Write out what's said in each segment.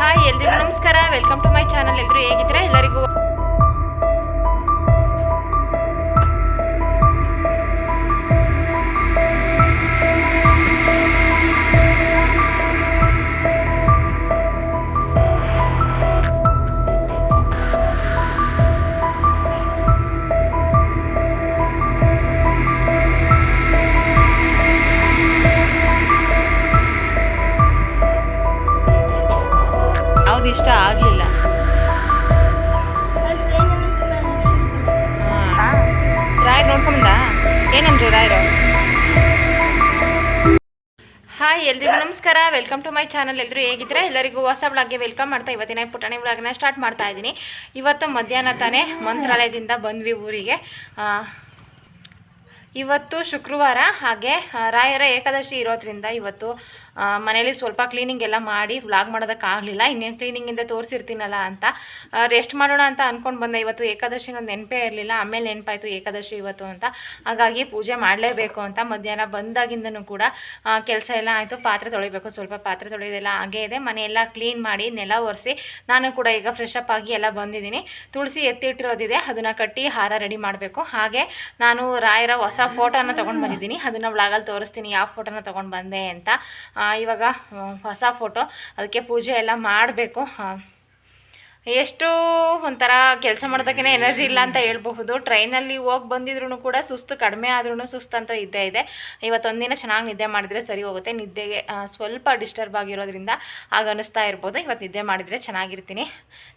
Hi ಎಲ್ರಿಗೂ ನಮಸ್ಕಾರ. Welcome to my channel ಎಲ್ಲರೂ ಹೇಗಿದ್ರೆ ಎಲ್ಲರಿಗೂ ಎಲ್ರಿಗೂ ನಮಸ್ಕಾರ. ವೆಲ್ಕಮ್ ಟು ಮೈ ಚಾನಲ್ ಎಲ್ಲರೂ ಹೇಗಿದ್ರೆ ಎಲ್ಲರಿಗೂ ಹೊಸ ಬ್ಲಾಗ್ಗೆ ವೆಲ್ಕಮ್ ಮಾಡ್ತಾ ಇವತ್ತಿನ ಪುಟಾಣಿ ಬ್ಲಾಗ್ನ ಸ್ಟಾರ್ಟ್ ಮಾಡ್ತಾ ಇದ್ದೀನಿ. ಇವತ್ತು ಮಧ್ಯಾಹ್ನ ತಾನೇ ಮಂತ್ರಾಲಯದಿಂದ ಬಂದ್ವಿ ಊರಿಗೆ. ಇವತ್ತು ಶುಕ್ರವಾರ ಹಾಗೆ ರಾಯರ ಏಕಾದಶಿ ಇರೋದ್ರಿಂದ ಇವತ್ತು ಮನೇಲಿ ಸ್ವಲ್ಪ ಕ್ಲೀನಿಂಗ್ ಎಲ್ಲ ಮಾಡಿ ವ್ಲಾಗ್ ಮಾಡೋದಕ್ಕಾಗಲಿಲ್ಲ ಇನ್ನೇನು ಕ್ಲೀನಿಂಗಿಂದ ತೋರಿಸಿರ್ತೀನಲ್ಲ ಅಂತ. ರೆಸ್ಟ್ ಮಾಡೋಣ ಅಂತ ಅಂದ್ಕೊಂಡು ಬಂದೆ, ಇವತ್ತು ಏಕಾದಶಿ ಒಂದು ನೆನಪೇ ಇರಲಿಲ್ಲ, ಆಮೇಲೆ ನೆನಪಾಯಿತು ಏಕಾದಶಿ ಇವತ್ತು ಅಂತ. ಹಾಗಾಗಿ ಪೂಜೆ ಮಾಡಲೇಬೇಕು ಅಂತ ಮಧ್ಯಾಹ್ನ ಬಂದಾಗಿಂದನೂ ಕೂಡ ಕೆಲಸ ಎಲ್ಲ ಆಯಿತು, ಪಾತ್ರೆ ತೊಳಿಬೇಕು, ಸ್ವಲ್ಪ ಪಾತ್ರೆ ತೊಳೆಯೋದೆಲ್ಲ ಹಾಗೇ ಇದೆ, ಮನೆಯೆಲ್ಲ ಕ್ಲೀನ್ ಮಾಡಿ ನೆಲ ಒರೆಸಿ ನಾನು ಕೂಡ ಈಗ ಫ್ರೆಶ್ ಅಪ್ ಆಗಿ ಎಲ್ಲ ಬಂದಿದ್ದೀನಿ. ತುಳಸಿ ಎತ್ತಿಟ್ಟಿರೋದಿದೆ, ಅದನ್ನು ಕಟ್ಟಿ ಹಾರ ರೆಡಿ ಮಾಡಬೇಕು. ಹಾಗೆ ನಾನು ರಾಯರ ಹೊಸ ಫೋಟೋನ ತೊಗೊಂಡು ಬಂದಿದ್ದೀನಿ, ಅದನ್ನು ವ್ಲಾಗಲ್ಲಿ ತೋರಿಸ್ತೀನಿ, ಯಾವ ಫೋಟೋನ ತೊಗೊಂಡು ಬಂದೆ ಅಂತ. ಇವಾಗ ಹೊಸ ಫೋಟೋ ಅದಕ್ಕೆ ಪೂಜೆ ಎಲ್ಲ ಮಾಡಬೇಕು. ಎಷ್ಟು ಒಂಥರ ಕೆಲಸ ಮಾಡೋದಕ್ಕೆ ಎನರ್ಜಿ ಇಲ್ಲ ಅಂತ ಹೇಳ್ಬಹುದು. ಟ್ರೈನಲ್ಲಿ ಹೋಗಿ ಬಂದಿದ್ರು ಕೂಡ ಸುಸ್ತು ಕಡಿಮೆ ಆದ್ರೂ ಸುಸ್ತು ಅಂತ ಇದ್ದೇ ಇದೆ. ಇವತ್ತೊಂದಿನ ಚೆನ್ನಾಗಿ ನಿದ್ದೆ ಮಾಡಿದರೆ ಸರಿ ಹೋಗುತ್ತೆ. ನಿದ್ದೆಗೆ ಸ್ವಲ್ಪ ಡಿಸ್ಟರ್ಬ್ ಆಗಿರೋದ್ರಿಂದ ಆಗ ಅನ್ನಿಸ್ತಾ ಇರ್ಬೋದು. ಇವತ್ತು ನಿದ್ದೆ ಮಾಡಿದರೆ ಚೆನ್ನಾಗಿರ್ತೀನಿ.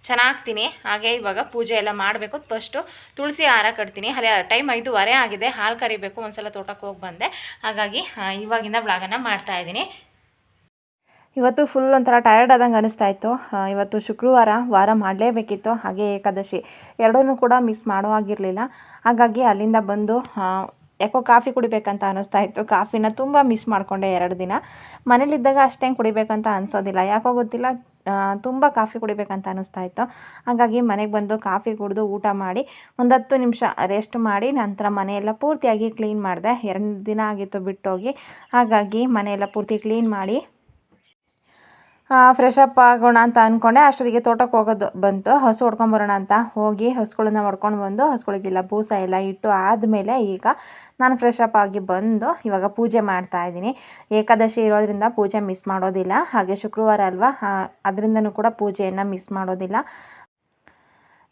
ಚೆನ್ನಾಗ್ತೀನಿ. ಹಾಗೆ ಇವಾಗ ಪೂಜೆ ಎಲ್ಲ ಮಾಡಬೇಕು. ಫಸ್ಟು ತುಳಸಿ ಹಾರ ಕಟ್ತೀನಿ. ಅಲ್ಲಿ ಟೈಮ್ ಐದುವರೆ ಆಗಿದೆ. ಹಾಲು ಕರಿಬೇಕು. ಒಂದ್ಸಲ ತೋಟಕ್ಕೆ ಹೋಗಿ ಬಂದೆ. ಹಾಗಾಗಿ ಇವಾಗಿಂದ ಬ್ಲಾಗನ್ನು ಮಾಡ್ತಾ ಇದ್ದೀನಿ. ಇವತ್ತು ಫುಲ್ ಒಂಥರ ಟಯರ್ಡ್ ಆದಂಗೆ ಅನಿಸ್ತಾ ಇತ್ತು. ಇವತ್ತು ಶುಕ್ರವಾರ ವಾರ ಮಾಡಲೇಬೇಕಿತ್ತು. ಹಾಗೆ ಏಕಾದಶಿ ಎರಡನ್ನೂ ಕೂಡ ಮಿಸ್ ಮಾಡೋ ಆಗಿರಲಿಲ್ಲ ಹಾಗಾಗಿ ಅಲ್ಲಿಂದ ಬಂದು ಯಾಕೋ ಕಾಫಿ ಕುಡಿಬೇಕಂತ ಅನ್ನಿಸ್ತಾ ಇತ್ತು. ಕಾಫಿನ ತುಂಬ ಮಿಸ್ ಮಾಡಿಕೊಂಡೆ ಎರಡು ದಿನ. ಮನೇಲಿದ್ದಾಗ ಅಷ್ಟೇ ಕುಡಿಬೇಕಂತ ಅನಿಸೋದಿಲ್ಲ. ಯಾಕೋ ಗೊತ್ತಿಲ್ಲ ತುಂಬ ಕಾಫಿ ಕುಡಿಬೇಕಂತ ಅನ್ನಿಸ್ತಾ ಇತ್ತು. ಹಾಗಾಗಿ ಮನೆಗೆ ಬಂದು ಕಾಫಿ ಕುಡಿದು ಊಟ ಮಾಡಿ ಒಂದು ಹತ್ತು ನಿಮಿಷ ರೆಸ್ಟ್ ಮಾಡಿ ನಂತರ ಮನೆಯೆಲ್ಲ ಪೂರ್ತಿಯಾಗಿ ಕ್ಲೀನ್ ಮಾಡಿದೆ. ಎರಡು ದಿನ ಆಗಿತ್ತು ಬಿಟ್ಟೋಗಿ. ಹಾಗಾಗಿ ಮನೆಯೆಲ್ಲ ಪೂರ್ತಿ ಕ್ಲೀನ್ ಮಾಡಿ ಫ್ರೆಶ್ ಅಪ್ ಆಗೋಣ ಅಂತ ಅಂದ್ಕೊಂಡೆ ಅಷ್ಟೊತ್ತಿಗೆ ತೋಟಕ್ಕೆ ಹೋಗೋದು ಬಂತು. ಹಸು ಹೊಡ್ಕೊಂಬರೋಣ ಅಂತ ಹೋಗಿ ಹಸುಗಳನ್ನ ಹೊಡ್ಕೊಂಡು ಬಂದು ಹಸುಗಳಿಗೆಲ್ಲ ಬೂಸ ಎಲ್ಲ ಇಟ್ಟು ಆದಮೇಲೆ ಈಗ ನಾನು ಫ್ರೆಶ್ ಅಪ್ ಆಗಿ ಬಂದು ಇವಾಗ ಪೂಜೆ ಮಾಡ್ತಾ ಇದ್ದೀನಿ. ಏಕಾದಶಿ ಇರೋದ್ರಿಂದ ಪೂಜೆ ಮಿಸ್ ಮಾಡೋದಿಲ್ಲ. ಹಾಗೆ ಶುಕ್ರವಾರ ಅಲ್ವಾ ಅದರಿಂದನೂ ಕೂಡ ಪೂಜೆಯನ್ನು ಮಿಸ್ ಮಾಡೋದಿಲ್ಲ.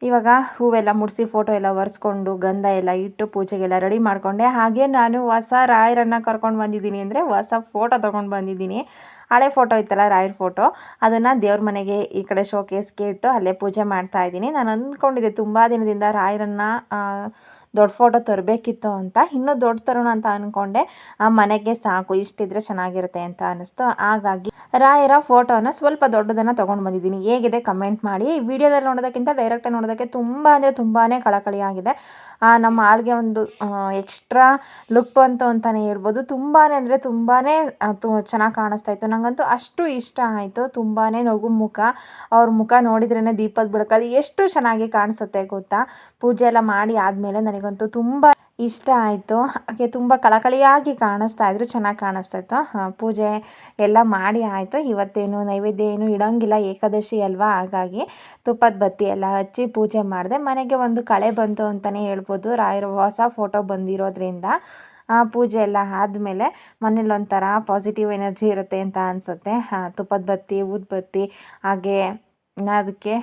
ಇವಾಗ ಹೂವೆಲ್ಲ ಮುಡಿಸಿ ಫೋಟೋ ಎಲ್ಲ ಒರೆಸ್ಕೊಂಡು ಗಂಧ ಎಲ್ಲ ಇಟ್ಟು ಪೂಜೆಗೆಲ್ಲ ರೆಡಿ ಮಾಡಿಕೊಂಡೆ. ಹಾಗೆ ನಾನು ಹೊಸ ರಾಯರನ್ನು ಕರ್ಕೊಂಡು ಬಂದಿದ್ದೀನಿ ಅಂದರೆ ಹೊಸ ಫೋಟೋ ತೊಗೊಂಡು ಬಂದಿದ್ದೀನಿ. ಹಳೆ ಫೋಟೋ ಇತ್ತಲ್ಲ ರಾಯರ ಫೋಟೋ ಅದನ್ನು ದೇವ್ರ ಮನೆಗೆ ಈ ಕಡೆ ಶೋಕೇಸ್ಗೆ ಇಟ್ಟು ಅಲ್ಲೇ ಪೂಜೆ ಮಾಡ್ತಾ ಇದ್ದೀನಿ. ನಾನು ಅಂದ್ಕೊಂಡಿದ್ದೆ ತುಂಬ ದಿನದಿಂದ ರಾಯರನ್ನು ದೊಡ್ಡ ಫೋಟೋ ತರಬೇಕಿತ್ತು ಅಂತ. ಇನ್ನೂ ದೊಡ್ಡ ತರೋಣ ಅಂತ ಅಂದ್ಕೊಂಡೆ ಆ ಮನೆಗೆ ಸಾಕು, ಇಷ್ಟಿದ್ರೆ ಚೆನ್ನಾಗಿರುತ್ತೆ ಅಂತ ಅನ್ನಿಸ್ತು ಹಾಗಾಗಿ ರಾಯರ ಫೋಟೋನ ಸ್ವಲ್ಪ ದೊಡ್ಡದನ್ನು ತೊಗೊಂಡು ಬಂದಿದ್ದೀನಿ. ಹೇಗಿದೆ ಕಮೆಂಟ್ ಮಾಡಿ. ವಿಡಿಯೋದಲ್ಲಿ ನೋಡೋದಕ್ಕಿಂತ ಡೈರೆಕ್ಟಾಗಿ ನೋಡೋದಕ್ಕೆ ತುಂಬ ಅಂದರೆ ತುಂಬಾ ಕಳಕಳಿಯಾಗಿದೆ. ಆಗಿದೆ ನಮ್ಮ ಹಾಲ್ಗೆ ಒಂದು ಎಕ್ಸ್ಟ್ರಾ ಲುಕ್ ಬಂತು ಅಂತಲೇ ಹೇಳ್ಬೋದು. ತುಂಬಾ ಅಂದರೆ ತುಂಬಾ ಚೆನ್ನಾಗಿ ಕಾಣಿಸ್ತಾ ಇತ್ತು. ನನಗಂತೂ ಅಷ್ಟು ಇಷ್ಟ ಆಯಿತು. ತುಂಬಾ ನಗು ಮುಖ. ಅವ್ರ ಮುಖ ನೋಡಿದ್ರೇ ದೀಪದ ಬೆಳಕಲ್ಲಿ ಎಷ್ಟು ಚೆನ್ನಾಗಿ ಕಾಣಿಸುತ್ತೆ ಗೊತ್ತಾ? ಪೂಜೆ ಎಲ್ಲ ಮಾಡಿ ಆದಮೇಲೆ ನನಗಂತೂ ತುಂಬ ಇಷ್ಟ ಆಯಿತು. ಹಾಗೆ ತುಂಬ ಕಳಕಳಿಯಾಗಿ ಕಾಣಿಸ್ತಾ ಇದ್ರು, ಚೆನ್ನಾಗಿ ಕಾಣಿಸ್ತಾ ಇತ್ತು. ಪೂಜೆ ಎಲ್ಲ ಮಾಡಿ ಆಯಿತು. ಇವತ್ತೇನು ನೈವೇದ್ಯ ಏನು ಇಡೋಂಗಿಲ್ಲ, ಏಕಾದಶಿ ಅಲ್ವಾ? ಹಾಗಾಗಿ ತುಪ್ಪದ ಬತ್ತಿ ಎಲ್ಲ ಹಚ್ಚಿ ಪೂಜೆ ಮಾಡಿದೆ. ಮನೆಗೆ ಒಂದು ಕಳೆ ಬಂತು ಅಂತಲೇ ಹೇಳ್ಬೋದು. ರಾಯರ ಹೊಸ ಫೋಟೋ ಬಂದಿರೋದ್ರಿಂದ, ಆ, ಪೂಜೆ ಎಲ್ಲ ಆದಮೇಲೆ ಮನೇಲಿ ಒಂಥರ ಪಾಸಿಟಿವ್ ಎನರ್ಜಿ ಇರುತ್ತೆ ಅಂತ ಅನಿಸುತ್ತೆ. ತುಪ್ಪದ ಬತ್ತಿ, ಊದ್ಬತ್ತಿ, ಹಾಗೆ ಅದಕ್ಕೆ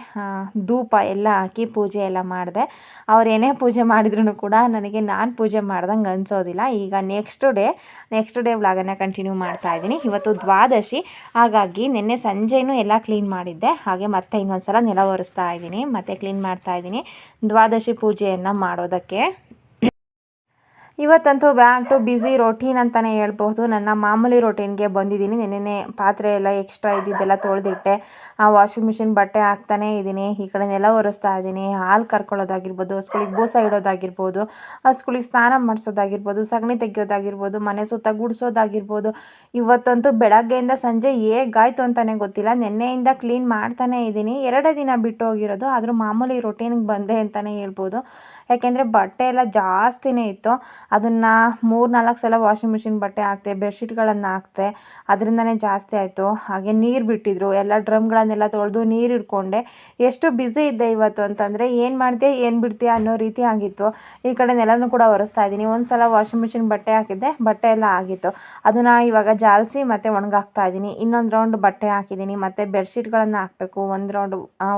ಧೂಪ ಎಲ್ಲ ಹಾಕಿ ಪೂಜೆ ಎಲ್ಲ ಮಾಡಿದೆ. ಅವ್ರು ಏನೇ ಪೂಜೆ ಮಾಡಿದ್ರು ಕೂಡ ನನಗೆ ನಾನು ಪೂಜೆ ಮಾಡ್ದಂಗೆ ಅನಿಸೋದಿಲ್ಲ. ಈಗ ನೆಕ್ಸ್ಟ್ ಡೇ ನೆಕ್ಸ್ಟ್ ಡೇ ವ್ಲಾಗನ್ನು ಕಂಟಿನ್ಯೂ ಮಾಡ್ತಾ ಇದ್ದೀನಿ. ಇವತ್ತು ದ್ವಾದಶಿ. ಹಾಗಾಗಿ ನಿನ್ನೆ ಸಂಜೆನೂ ಎಲ್ಲ ಕ್ಲೀನ್ ಮಾಡಿದ್ದೆ. ಹಾಗೆ ಮತ್ತೆ ಇನ್ನೊಂದು ಸಲ ನೆಲ ಒರೆಸ್ತಾ ಇದ್ದೀನಿ. ಮತ್ತೆ ಕ್ಲೀನ್ ಮಾಡ್ತಾ ಇದ್ದೀನಿ. ದ್ವಾದಶಿ ಪೂಜೆಯನ್ನು ಮಾಡೋದಕ್ಕೆ. ಇವತ್ತಂತೂ ಬ್ಯಾಕ್ ಟು ಬ್ಯುಸಿ ರೊಟೀನ್ ಅಂತಲೇ ಹೇಳ್ಬೋದು ನನ್ನ ಮಾಮೂಲಿ ರೊಟೀನ್ಗೆ ಬಂದಿದ್ದೀನಿ. ನಿನ್ನೆ ಪಾತ್ರೆ ಎಲ್ಲ ಎಕ್ಸ್ಟ್ರಾ ಇದ್ದಿದ್ದೆಲ್ಲ ತೊಳೆದಿಟ್ಟೆ. ಆ ವಾಷಿಂಗ್ ಮಿಷಿನ್ ಬಟ್ಟೆ ಹಾಕ್ತಾನೇ ಇದ್ದೀನಿ. ಈ ಕಡೆ ನೆಲ ಒರೆಸ್ತಾ ಇದ್ದೀನಿ. ಹಾಲು ಕರ್ಕೊಳ್ಳೋದಾಗಿರ್ಬೋದು ಹಸ್ಗಳಿಗೆ ಬೂಸ ಇಡೋದಾಗಿರ್ಬೋದು ಹಸ್ಗಳಿಗೆ ಸ್ನಾನ ಮಾಡಿಸೋದಾಗಿರ್ಬೋದು, ಸಗಣಿ ತೆಗಿಯೋದಾಗಿರ್ಬೋದು, ಮನೆ ಸುತ್ತ ಗುಡಿಸೋದಾಗಿರ್ಬೋದು. ಇವತ್ತಂತೂ ಬೆಳಗ್ಗೆಯಿಂದ ಸಂಜೆ ಹೇಗಾಯ್ತು ಅಂತಲೇ ಗೊತ್ತಿಲ್ಲ. ನಿನ್ನೆಯಿಂದ ಕ್ಲೀನ್ ಮಾಡ್ತಾನೇ ಇದ್ದೀನಿ. ಎರಡೇ ದಿನ ಬಿಟ್ಟು ಹೋಗಿರೋದು. ಆದರೂ ಮಾಮೂಲಿ ರೊಟೀನ್ಗೆ ಬಂದೆ ಅಂತಲೇ ಹೇಳ್ಬೋದು. ಯಾಕೆಂದರೆ ಬಟ್ಟೆ ಎಲ್ಲ ಜಾಸ್ತಿನೇ ಇತ್ತು. ಅದನ್ನು ಮೂರು ನಾಲ್ಕು ಸಲ ವಾಷಿಂಗ್ ಮಿಷಿನ್ ಬಟ್ಟೆ ಹಾಕ್ತೆ ಬೆಡ್ಶೀಟ್ಗಳನ್ನು ಹಾಕ್ತೆ, ಅದರಿಂದನೇ ಜಾಸ್ತಿ ಆಯಿತು. ಹಾಗೆ ನೀರು ಬಿಟ್ಟಿದ್ರು, ಎಲ್ಲ ಡ್ರಮ್ಗಳನ್ನೆಲ್ಲ ತೊಳೆದು ನೀರು ಹಿಡ್ಕೊಂಡೆ ಎಷ್ಟು ಬ್ಯುಸಿ ಇದ್ದೆ ಇವತ್ತು ಅಂತಂದರೆ, ಏನು ಮಾಡ್ತೀಯ, ಏನು ಬಿಡ್ತೀಯ ಅನ್ನೋ ರೀತಿ ಆಗಿತ್ತು. ಈ ಕಡೆ ನೆಲನೂ ಕೂಡ ಒರೆಸ್ತಾ ಇದ್ದೀನಿ. ಒಂದು ಸಲ ವಾಷಿಂಗ್ ಮಿಷಿನ್ ಬಟ್ಟೆ ಹಾಕಿದ್ದೆ, ಬಟ್ಟೆ ಎಲ್ಲ ಆಗಿತ್ತು. ಅದನ್ನು ಇವಾಗ ಜಾಲಿಸಿ ಮತ್ತು ಒಣಗಾಕ್ತಾ ಇದ್ದೀನಿ. ಇನ್ನೊಂದು ರೌಂಡ್ ಬಟ್ಟೆ ಹಾಕಿದ್ದೀನಿ. ಮತ್ತು ಬೆಡ್ಶೀಟ್ಗಳನ್ನು ಹಾಕಬೇಕು. ಒಂದು ರೌಂಡ್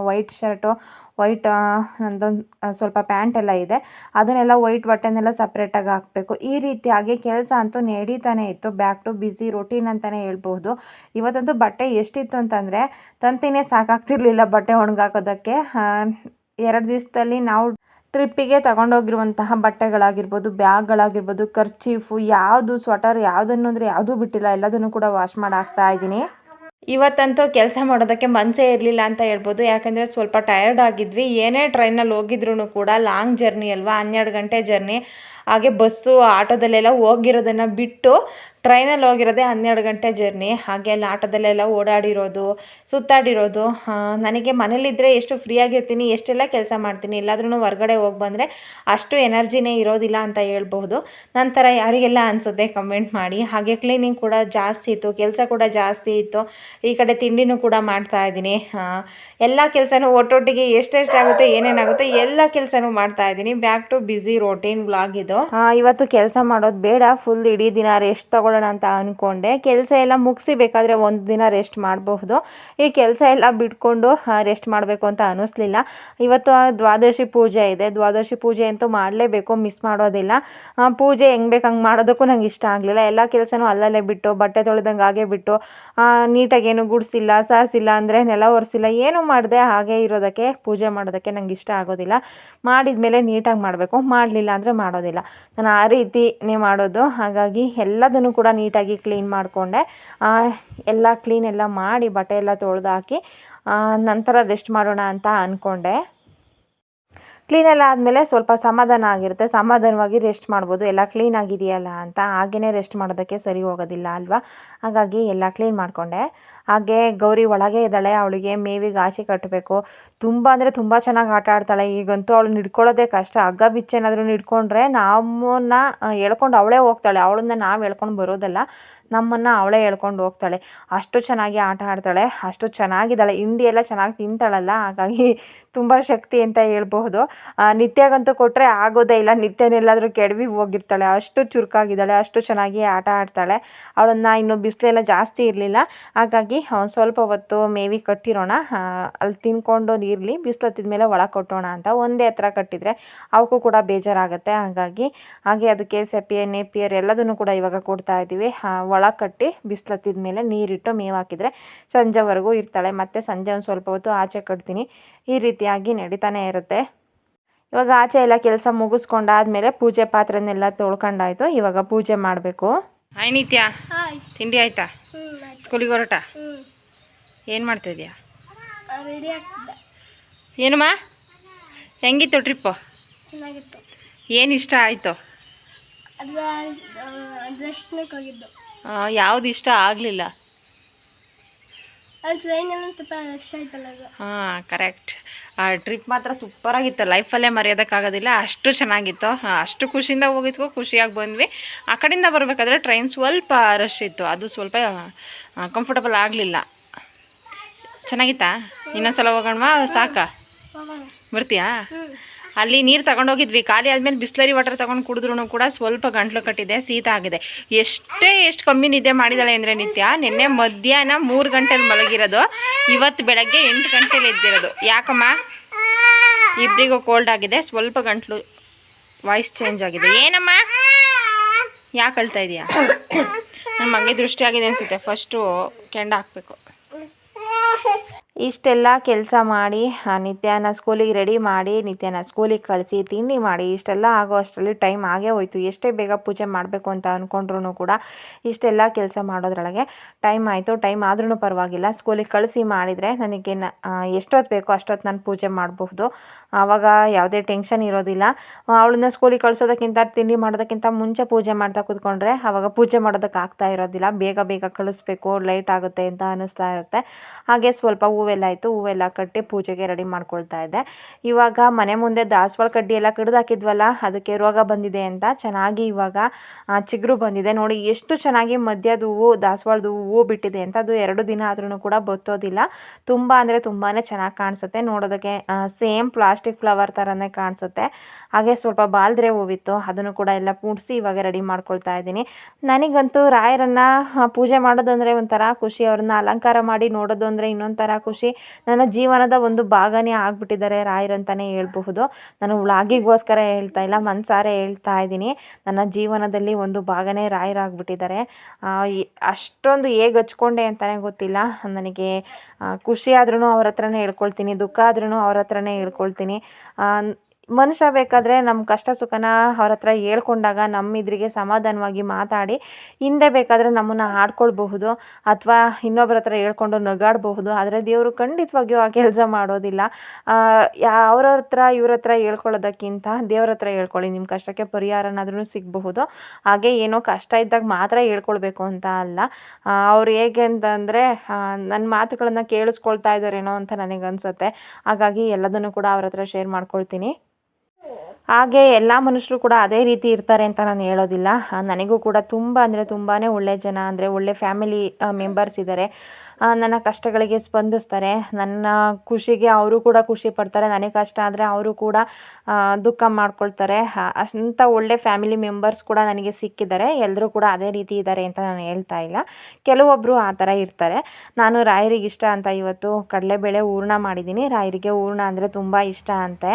ವೈಟ್ ಶರ್ಟು ವೈಟ್ ನಂದೊಂದು ಸ್ವಲ್ಪ ಪ್ಯಾಂಟ್ ಎಲ್ಲ ಇದೆ. ಅದನ್ನೆಲ್ಲ ವೈಟ್ ಬಟ್ಟೆನೆಲ್ಲ ಸಪ್ರೇಟಾಗಿ ಹಾಕಬೇಕು. ಈ ರೀತಿಯಾಗಿ ಕೆಲಸ ಅಂತೂ ನಡೀತಾನೆ ಇತ್ತು. ಬ್ಯಾಕ್ ಟು ಬ್ಯುಸಿ ರೊಟೀನ್ ಅಂತಲೇ ಹೇಳ್ಬೋದು ಇವತ್ತಂತೂ ಬಟ್ಟೆ ಎಷ್ಟಿತ್ತು ಅಂತಂದರೆ, ತಂತಿನೇ ಸಾಕಾಗ್ತಿರ್ಲಿಲ್ಲ ಬಟ್ಟೆ ಒಣಗಾಕೋದಕ್ಕೆ. ಎರಡು ದಿವಸದಲ್ಲಿ ನಾವು ಟ್ರಿಪ್ಪಿಗೆ ತಗೊಂಡೋಗಿರುವಂತಹ ಬಟ್ಟೆಗಳಾಗಿರ್ಬೋದು, ಬ್ಯಾಗ್ಗಳಾಗಿರ್ಬೋದು ಖರ್ಚೀಫು ಯಾವುದು ಸ್ವೆಟರ್ ಯಾವುದನ್ನು ಅಂದರೆ ಯಾವುದೂ ಬಿಟ್ಟಿಲ್ಲ. ಎಲ್ಲದನ್ನು ಕೂಡ ವಾಶ್ ಮಾಡಿ ಹಾಕ್ತಾ ಇದ್ದೀನಿ. ಇವತ್ತಂತೂ ಕೆಲಸ ಮಾಡೋದಕ್ಕೆ ಮನಸ್ಸೇ ಇರಲಿಲ್ಲ ಅಂತ ಹೇಳ್ಬೋದು. ಯಾಕಂದರೆ ಸ್ವಲ್ಪ ಟಯರ್ಡ್ ಆಗಿದ್ವಿ. ಏನೇ ಟ್ರೈನಲ್ಲಿ ಹೋಗಿದ್ರು ಕೂಡ ಲಾಂಗ್ ಜರ್ನಿ ಅಲ್ವಾ? ಹನ್ನೆರಡು ಗಂಟೆ ಜರ್ನಿ ಹಾಗೆ ಬಸ್ಸು, ಆಟೋದಲ್ಲೆಲ್ಲ ಹೋಗಿರೋದನ್ನು ಬಿಟ್ಟು ಟ್ರೈನಲ್ಲಿ ಹೋಗಿರೋದೇ ಹನ್ನೆರಡು ಗಂಟೆ ಜರ್ನಿ. ಹಾಗೆ ಅಲ್ಲಿ ಆಟೋದಲ್ಲೆಲ್ಲ ಓಡಾಡಿರೋದು, ಸುತ್ತಾಡಿರೋದು. ನನಗೆ ಮನೇಲಿದ್ದರೆ ಎಷ್ಟು ಫ್ರೀಯಾಗಿರ್ತೀನಿ ಎಷ್ಟೆಲ್ಲ ಕೆಲಸ ಮಾಡ್ತೀನಿ ಎಲ್ಲಾದ್ರೂ ಹೊರ್ಗಡೆ ಹೋಗಿ ಬಂದರೆ ಅಷ್ಟು ಎನರ್ಜಿನೇ ಇರೋದಿಲ್ಲ ಅಂತ ಹೇಳ್ಬಹುದು. ನಂತರ ಯಾರಿಗೆಲ್ಲ ಅನಿಸುತ್ತೆ ಕಮೆಂಟ್ ಮಾಡಿ. ಹಾಗೆ ಕ್ಲೀನಿಂಗ್ ಕೂಡ ಜಾಸ್ತಿ ಇತ್ತು, ಕೆಲಸ ಕೂಡ ಜಾಸ್ತಿ ಇತ್ತು. ಈ ಕಡೆ ತಿಂಡಿನೂ ಕೂಡ ಮಾಡ್ತಾ ಇದ್ದೀನಿ. ಎಲ್ಲ ಕೆಲಸನೂ ಒಟ್ಟೊಟ್ಟಿಗೆ ಎಷ್ಟೆಷ್ಟಾಗುತ್ತೆ ಏನೇನಾಗುತ್ತೆ, ಎಲ್ಲ ಕೆಲಸನೂ ಮಾಡ್ತಾ ಇದ್ದೀನಿ. Back to busy routine blog ಇದು. ಇವತ್ತು ಕೆಲಸ ಮಾಡೋದು ಬೇಡ, ಫುಲ್ ಇಡೀ ದಿನ ರೆಸ್ಟ್ ತಗೊಳ್ಳೋಣ ಅಂತ ಅಂದ್ಕೊಂಡೆ ಕೆಲಸ ಎಲ್ಲ ಮುಗಿಸಿ ಬೇಕಾದರೆ ಒಂದು ದಿನ ರೆಸ್ಟ್ ಮಾಡಬಹುದು. ಈ ಕೆಲಸ ಎಲ್ಲ ಬಿಟ್ಕೊಂಡು ರೆಸ್ಟ್ ಮಾಡಬೇಕು ಅಂತ ಅನ್ನಿಸ್ಲಿಲ್ಲ ಇವತ್ತು ದ್ವಾದಶಿ ಪೂಜೆ ಇದೆ. ದ್ವಾದಶಿ ಪೂಜೆ ಅಂತೂ ಮಾಡಲೇಬೇಕು ಮಿಸ್ ಮಾಡೋದಿಲ್ಲ. ಪೂಜೆ ಹೆಂಗೆ ಬೇಕು ಹಂಗೆ ಮಾಡೋದಕ್ಕೂ ನಂಗೆ ಇಷ್ಟ ಆಗಲಿಲ್ಲ. ಎಲ್ಲ ಕೆಲಸನೂ ಅಲ್ಲಲ್ಲೇ ಬಿಟ್ಟು, ಬಟ್ಟೆ ತೊಳೆದಂಗೆ ಹಾಗೆ ಬಿಟ್ಟು ನೀಟಾಗಿ ಏನು ಗುಡಿಸಿಲ್ಲ, ಸಾರಿಸಿಲ್ಲ ಅಂದರೆ ನೆಲ ಒರೆಸಿಲ್ಲ, ಏನೂ ಮಾಡಿದೆ ಹಾಗೆ ಇರೋದಕ್ಕೆ, ಪೂಜೆ ಮಾಡೋದಕ್ಕೆ ನಂಗೆ ಇಷ್ಟ ಆಗೋದಿಲ್ಲ. ಮಾಡಿದ ಮೇಲೆ ನೀಟಾಗಿ ಮಾಡಬೇಕು. ಮಾಡಲಿಲ್ಲ ಅಂದರೆ ಮಾಡೋದಿಲ್ಲ. ನಾನು ಆ ರೀತಿನೇ ಮಾಡೋದು. ಹಾಗಾಗಿ ಎಲ್ಲದನ್ನು ಕೂಡ ನೀಟಾಗಿ ಕ್ಲೀನ್ ಮಾಡಿಕೊಂಡೆ. ಎಲ್ಲ ಕ್ಲೀನ್ ಎಲ್ಲ ಮಾಡಿ ಬಟ್ಟೆ ಎಲ್ಲ ತೊಳೆದು ನಂತರ ರೆಸ್ಟ್ ಮಾಡೋಣ ಅಂತ ಅಂದ್ಕೊಂಡೆ ಕ್ಲೀನೆಲ್ಲ ಆದಮೇಲೆ ಸ್ವಲ್ಪ ಸಮಾಧಾನ ಆಗಿರುತ್ತೆ. ಸಮಾಧಾನವಾಗಿ ರೆಸ್ಟ್ ಮಾಡ್ಬೋದು. ಎಲ್ಲ ಕ್ಲೀನ್ ಆಗಿದೆಯಲ್ಲ ಅಂತ ಹಾಗೆಯೇ ರೆಸ್ಟ್ ಮಾಡೋದಕ್ಕೆ ಸರಿ ಹೋಗೋದಿಲ್ಲ ಅಲ್ವಾ? ಹಾಗಾಗಿ ಎಲ್ಲ ಕ್ಲೀನ್ ಮಾಡಿಕೊಂಡೆ. ಹಾಗೆ ಗೌರಿ ಒಳಗೆ ಇದ್ದಾಳೆ. ಅವಳಿಗೆ ಮೇವಿಗೆ ಆಚೆ ಕಟ್ಟಬೇಕು. ತುಂಬ ಅಂದರೆ ತುಂಬ ಚೆನ್ನಾಗಿ ಆಟ ಆಡ್ತಾಳೆ. ಈಗಂತೂ ಅವಳು ಹಿಡ್ಕೊಳ್ಳೋದೇ ಕಷ್ಟ. ಹಗ್ಗ ಬಿಚ್ಚೇನಾದರೂ ಹಿಡ್ಕೊಂಡ್ರೆ ನಮ್ಮನ್ನ ಹೇಳ್ಕೊಂಡು ಎಳ್ಕೊಂಡು ಅವಳೇ ಹೋಗ್ತಾಳೆ. ಅವಳನ್ನ ನಾವು ಎಳ್ಕೊಂಡು ಬರೋದಲ್ಲ. ನಮ್ಮನ್ನು ಅವಳೇ ಹೇಳ್ಕೊಂಡು ಹೋಗ್ತಾಳೆ. ಅಷ್ಟು ಚೆನ್ನಾಗಿ ಆಟ ಆಡ್ತಾಳೆ. ಅಷ್ಟು ಚೆನ್ನಾಗಿದ್ದಾಳೆ. ಹಿಂಡಿ ಎಲ್ಲ ಚೆನ್ನಾಗಿ ತಿಂತಾಳಲ್ಲ. ಹಾಗಾಗಿ ತುಂಬ ಶಕ್ತಿ ಅಂತ ಹೇಳ್ಬಹುದು. ನಿತ್ಯಗಂತೂ ಕೊಟ್ಟರೆ ಆಗೋದೇ ಇಲ್ಲ. ನಿತ್ಯನೆಲ್ಲಾದರೂ ಕೆಡವಿ ಹೋಗಿರ್ತಾಳೆ. ಅಷ್ಟು ಚುರುಕಾಗಿದ್ದಾಳೆ. ಅಷ್ಟು ಚೆನ್ನಾಗಿ ಆಟ ಆಡ್ತಾಳೆ. ಅವಳನ್ನು ಇನ್ನು ಬಿಸಿಲೆಲ್ಲ ಜಾಸ್ತಿ ಇರಲಿಲ್ಲ. ಹಾಗಾಗಿ ಒಂದು ಸ್ವಲ್ಪ ಹೊತ್ತು ಮೇವಿ ಕಟ್ಟಿರೋಣ. ಅಲ್ಲಿ ತಿನ್ಕೊಂಡು ಇರಲಿ. ಬಿಸಿಲು ಮೇಲೆ ಒಳ ಕಟ್ಟೋಣ ಅಂತ ಒಂದೇ ಹತ್ರ ಕಟ್ಟಿದರೆ ಅವಕ್ಕೂ ಕೂಡ ಬೇಜಾರಾಗುತ್ತೆ. ಹಾಗಾಗಿ ಹಾಗೆ ಅದಕ್ಕೆ ಸೆಪೆ ನೇಪಿಯರ್ ಎಲ್ಲದನ್ನು ಕೂಡ ಇವಾಗ ಕೊಡ್ತಾ ಇದ್ದೀವಿ. ಒಳ ಕಟ್ಟಿ ಬಿಸಿಲು ಮೇಲೆ ನೀರಿಟ್ಟು ಮೇವು ಹಾಕಿದರೆ ಸಂಜೆವರೆಗೂ ಇರ್ತಾಳೆ. ಮತ್ತು ಸಂಜೆ ಒಂದು ಸ್ವಲ್ಪ ಹೊತ್ತು ಆಚೆ ಕಟ್ತೀನಿ. ಈ ರೀತಿಯಾಗಿ ನಡೀತಾನೆ ಇರುತ್ತೆ. ಇವಾಗ ಆಚೆ ಎಲ್ಲ ಕೆಲಸ ಮುಗಿಸ್ಕೊಂಡಾದ್ಮೇಲೆ ಪೂಜೆ ಪಾತ್ರೆನೆಲ್ಲ ತೊಳ್ಕೊಂಡಾಯ್ತು. ಇವಾಗ ಪೂಜೆ ಮಾಡಬೇಕು. ಹಾಯ್ ನಿತ್ಯ. ತಿಂಡಿ ಆಯ್ತಾ? ಸ್ಕೂಲಿಗೆ ಹೊರಟ? ಏನು ಮಾಡ್ತಾ ಇದೀಯಾ? ಏನಮ್ಮ? ಹೆಂಗಿತ್ತು ಟ್ರಿಪ್ಪು ಚೆನ್ನಾಗಿತ್ತು. ಏನು ಇಷ್ಟ ಆಯಿತು? ಯಾವ್ದು ಇಷ್ಟ ಆಗಲಿಲ್ಲ ಅದು ಟ್ರೈನಲ್ಲಿ ಒಂದು ಸ್ವಲ್ಪ ರಶ್ ಆಯ್ತಲ್ಲ ಅದು ಹಾಂ ಕರೆಕ್ಟ್ ಆ ಟ್ರಿಪ್ ಮಾತ್ರ ಸೂಪರಾಗಿತ್ತು ಲೈಫಲ್ಲೇ ಮರೆಯೋದಕ್ಕಾಗೋದಿಲ್ಲ. ಅಷ್ಟು ಚೆನ್ನಾಗಿತ್ತು. ಅಷ್ಟು ಖುಷಿಯಿಂದ ಹೋಗಿದ್ಕೋ ಖುಷಿಯಾಗಿ ಬಂದ್ವಿ. ಆ ಕಡೆಯಿಂದ ಬರಬೇಕಾದ್ರೆ ಟ್ರೈನ್ ಸ್ವಲ್ಪ ರಶ್ ಇತ್ತು. ಅದು ಸ್ವಲ್ಪ ಕಂಫರ್ಟಬಲ್ ಆಗಲಿಲ್ಲ. ಚೆನ್ನಾಗಿತ್ತಾ? ಇನ್ನೊಂದ್ಸಲ ಹೋಗೋಣವಾ? ಸಾಕಾ? ಬರ್ತೀಯಾ ಅಲ್ಲಿ ನೀರು ತಗೊಂಡೋಗಿದ್ವಿ ಖಾಲಿ ಆದಮೇಲೆ ಬಿಸ್ಲರಿ ವಾಟರ್ ತಗೊಂಡು ಕುಡಿದ್ರೂ ಕೂಡ ಸ್ವಲ್ಪ ಗಂಟ್ಲು ಕಟ್ಟಿದೆ ಶೀತ ಆಗಿದೆ. ಎಷ್ಟೇ ಎಷ್ಟು ಕಮ್ಮಿ ನಿದ್ದೆ ಮಾಡಿದಾಳೆ ಅಂದರೆ ನಿತ್ಯ, ನಿನ್ನೆ ಮಧ್ಯಾಹ್ನ ಮೂರು ಗಂಟೆಲಿ ಮಲಗಿರೋದು, ಇವತ್ತು ಬೆಳಗ್ಗೆ ಎಂಟು ಗಂಟೆಲಿ ಎದ್ದಿರೋದು. ಯಾಕಮ್ಮ? ಇಬ್ಬರಿಗೂ ಕೋಲ್ಡ್ ಆಗಿದೆ, ಸ್ವಲ್ಪ ಗಂಟ್ಲು ವಾಯ್ಸ್ ಚೇಂಜ್ ಆಗಿದೆ. ಏನಮ್ಮ? ಯಾಕೆ ಅಳ್ತಾ ಇದೆಯಾ? ನಮ್ಮ ಮಗಳಿಗೆ ದೃಷ್ಟಿಯಾಗಿದೆ ಅನಿಸುತ್ತೆ. ಫಸ್ಟು ಕೆಂಡ ಹಾಕಬೇಕು. ಇಷ್ಟೆಲ್ಲ ಕೆಲಸ ಮಾಡಿ ನಿತ್ಯಾನ ಸ್ಕೂಲಿಗೆ ರೆಡಿ ಮಾಡಿ, ನಿತ್ಯಾನ ಸ್ಕೂಲಿಗೆ ಕಳಿಸಿ, ತಿಂಡಿ ಮಾಡಿ, ಇಷ್ಟೆಲ್ಲ ಆಗೋ ಅಷ್ಟರಲ್ಲಿ ಟೈಮ್ ಆಗೇ ಹೋಯ್ತು. ಎಷ್ಟೇ ಬೇಗ ಪೂಜೆ ಮಾಡಬೇಕು ಅಂತ ಅಂದ್ಕೊಂಡ್ರೂ ಕೂಡ ಇಷ್ಟೆಲ್ಲ ಕೆಲಸ ಮಾಡೋದ್ರೊಳಗೆ ಟೈಮ್ ಆಯಿತು. ಟೈಮ್ ಆದ್ರೂ ಪರವಾಗಿಲ್ಲ. ಸ್ಕೂಲಿಗೆ ಕಳಿಸಿ ಮಾಡಿದರೆ ನನಗೆ ಎಷ್ಟೊತ್ತು ಬೇಕೋ ಅಷ್ಟೊತ್ತು ನಾನು ಪೂಜೆ ಮಾಡಬಹುದು. ಆವಾಗ ಯಾವುದೇ ಟೆನ್ಷನ್ ಇರೋದಿಲ್ಲ. ಅವಳನ್ನ ಸ್ಕೂಲಿಗೆ ಕಳಿಸೋದಕ್ಕಿಂತ, ತಿಂಡಿ ಮಾಡೋದಕ್ಕಿಂತ ಮುಂಚೆ ಪೂಜೆ ಮಾಡ್ತಾ ಕೂತ್ಕೊಂಡ್ರೆ ಆವಾಗ ಪೂಜೆ ಮಾಡೋದಕ್ಕೆ ಆಗ್ತಾ ಇರೋದಿಲ್ಲ. ಬೇಗ ಬೇಗ ಕಳಿಸ್ಬೇಕು ಲೇಟ್ ಆಗುತ್ತೆ ಅಂತ ಅನ್ನಿಸ್ತಾ ಇರುತ್ತೆ. ಹಾಗೆ ಸ್ವಲ್ಪ ಹೂವೆಲ್ಲ ಆಯಿತು, ಹೂವೆಲ್ಲ ಕಟ್ಟಿ ಪೂಜೆಗೆ ರೆಡಿ ಮಾಡ್ಕೊಳ್ತಾ ಇದ್ದೆ. ಇವಾಗ ಮನೆ ಮುಂದೆ ದಾಸವಾಳ ಕಡ್ಡಿ ಎಲ್ಲ ಕಡ್ದು ಹಾಕಿದ್ವಲ್ಲ ಅದಕ್ಕೆ ರೋಗ ಬಂದಿದೆ ಅಂತ ಚೆನ್ನಾಗಿ ಇವಾಗ ಚಿಗುರು ಬಂದಿದೆ. ನೋಡಿ, ಎಷ್ಟು ಚೆನ್ನಾಗಿ ಮದ್ಯದ ಹೂವು, ದಾಸವಾಳದ ಹೂವು ಬಿಟ್ಟಿದೆ ಅಂತ ಅದು ಎರಡು ದಿನ ಆದ್ರೂ ಕೂಡ ಬತ್ತೋದಿಲ್ಲ. ತುಂಬ ಅಂದರೆ ತುಂಬಾ ಚೆನ್ನಾಗಿ ಕಾಣಿಸುತ್ತೆ. ನೋಡೋದಕ್ಕೆ ಸೇಮ್ ಪ್ಲಾಸ್ಟಿಕ್ ಫ್ಲವರ್ ಥರನೇ ಕಾಣಿಸುತ್ತೆ. ಹಾಗೆ ಸ್ವಲ್ಪ ಬಾಲ್ದ್ರೆ ಹೂವಿತ್ತು, ಅದನ್ನು ಕೂಡ ಎಲ್ಲ ಪೂಡಿಸಿ ಇವಾಗ ರೆಡಿ ಮಾಡ್ಕೊಳ್ತಾ ಇದ್ದೀನಿ. ನನಗಂತೂ ರಾಯರನ್ನು ಪೂಜೆ ಮಾಡೋದಂದರೆ ಒಂಥರ ಖುಷಿ. ಅವ್ರನ್ನ ಅಲಂಕಾರ ಮಾಡಿ ನೋಡೋದು ಅಂದರೆ ಇನ್ನೊಂಥರ ಖುಷಿ. ನನ್ನ ಜೀವನದ ಒಂದು ಭಾಗನೇ ಆಗ್ಬಿಟ್ಟಿದ್ದಾರೆ ರಾಯರಂತಲೇ ಹೇಳ್ಬಹುದು. ನಾನು ವ್ಲಾಗಿಗೋಸ್ಕರ ಹೇಳ್ತಾ ಇಲ್ಲ, ಮನಸಾರೆ ಹೇಳ್ತಾ ಇದ್ದೀನಿ. ನನ್ನ ಜೀವನದಲ್ಲಿ ಒಂದು ಭಾಗನೇ ರಾಯರಾಗ್ಬಿಟ್ಟಿದ್ದಾರೆ ಅಷ್ಟೊಂದು ಹೇಗೆ ಹಚ್ಕೊಂಡೆ ಅಂತಲೇ ಗೊತ್ತಿಲ್ಲ. ನನಗೆ ಖುಷಿ ಆದ್ರೂ ಅವ್ರ ಹತ್ರನೇ ಹೇಳ್ಕೊಳ್ತೀನಿ, ದುಃಖ ಆದ್ರೂ ಅವ್ರ ಹತ್ರನೇ ಹೇಳ್ಕೊಳ್ತೀನಿ. ಮನುಷ್ಯ ಬೇಕಾದರೆ ನಮ್ಮ ಕಷ್ಟ ಸುಖನ ಅವ್ರ ಹತ್ರ ಹೇಳ್ಕೊಂಡಾಗ ನಮ್ಮ ಇದ್ರಿಗೆ ಸಮಾಧಾನವಾಗಿ ಮಾತಾಡಿ, ಹಿಂದೆ ಬೇಕಾದರೆ ನಮ್ಮನ್ನು ಆಡ್ಕೊಳ್ಬಹುದು ಅಥವಾ ಇನ್ನೊಬ್ಬರ ಹತ್ರ ಹೇಳ್ಕೊಂಡು ನಗಾಡಬಹುದು. ಆದರೆ ದೇವರು ಖಂಡಿತವಾಗಿಯೂ ಆ ಕೆಲಸ ಮಾಡೋದಿಲ್ಲ. ಯಾ ಅವ್ರವ್ರ ಹತ್ರ, ಇವ್ರ ಹತ್ರ ಹೇಳ್ಕೊಳ್ಳೋದಕ್ಕಿಂತ ದೇವ್ರ ಹತ್ರ ಹೇಳ್ಕೊಳ್ಳಿ. ನಿಮ್ಮ ಕಷ್ಟಕ್ಕೆ ಪರಿಹಾರನಾದ್ರೂ ಸಿಗಬಹುದು. ಹಾಗೆ ಏನೋ ಕಷ್ಟ ಇದ್ದಾಗ ಮಾತ್ರ ಹೇಳ್ಕೊಳ್ಬೇಕು ಅಂತ ಅಲ್ಲ. ಅವ್ರು ಹೇಗೆ ಅಂತಂದರೆ ನನ್ನ ಮಾತುಗಳನ್ನು ಕೇಳಿಸ್ಕೊಳ್ತಾ ಇದ್ದಾರೇನೋ ಅಂತ ನನಗನ್ಸುತ್ತೆ. ಹಾಗಾಗಿ ಎಲ್ಲದನ್ನು ಕೂಡ ಅವ್ರ ಹತ್ರ ಶೇರ್ ಮಾಡ್ಕೊಳ್ತೀನಿ. ಹಾಗೆ ಎಲ್ಲ ಮನುಷ್ಯರು ಕೂಡ ಅದೇ ರೀತಿ ಇರ್ತಾರೆ ಅಂತ ನಾನು ಹೇಳೋದಿಲ್ಲ. ನನಗೂ ಕೂಡ ತುಂಬ ಅಂದರೆ ತುಂಬಾ ಒಳ್ಳೆ ಜನ ಅಂದರೆ ಒಳ್ಳೆ ಫ್ಯಾಮಿಲಿ ಮೆಂಬರ್ಸ್ ಇದ್ದಾರೆ ನನ್ನ ಕಷ್ಟಗಳಿಗೆ ಸ್ಪಂದಿಸ್ತಾರೆ. ನನ್ನ ಖುಷಿಗೆ ಅವರು ಕೂಡ ಖುಷಿ ಪಡ್ತಾರೆ. ನನಗೆ ಕಷ್ಟ ಆದರೆ ಅವರು ಕೂಡ ದುಃಖ ಮಾಡ್ಕೊಳ್ತಾರೆ. ಅಂಥ ಒಳ್ಳೆ ಫ್ಯಾಮಿಲಿ ಮೆಂಬರ್ಸ್ ಕೂಡ ನನಗೆ ಸಿಕ್ಕಿದ್ದಾರೆ. ಎಲ್ಲರೂ ಕೂಡ ಅದೇ ರೀತಿ ಇದ್ದಾರೆ ಅಂತ ನಾನು ಹೇಳ್ತಾ ಇಲ್ಲ. ಕೆಲವೊಬ್ಬರು ಆ ಥರ ಇರ್ತಾರೆ. ನಾನು ರಾಯರಿಗೆ ಇಷ್ಟ ಅಂತ ಇವತ್ತು ಕಡಲೆಬೇಳೆ ಹೂರ್ಣ ಮಾಡಿದ್ದೀನಿ. ರಾಯರಿಗೆ ಹೂರ್ಣ ಅಂದರೆ ತುಂಬ ಇಷ್ಟ ಅಂತೆ.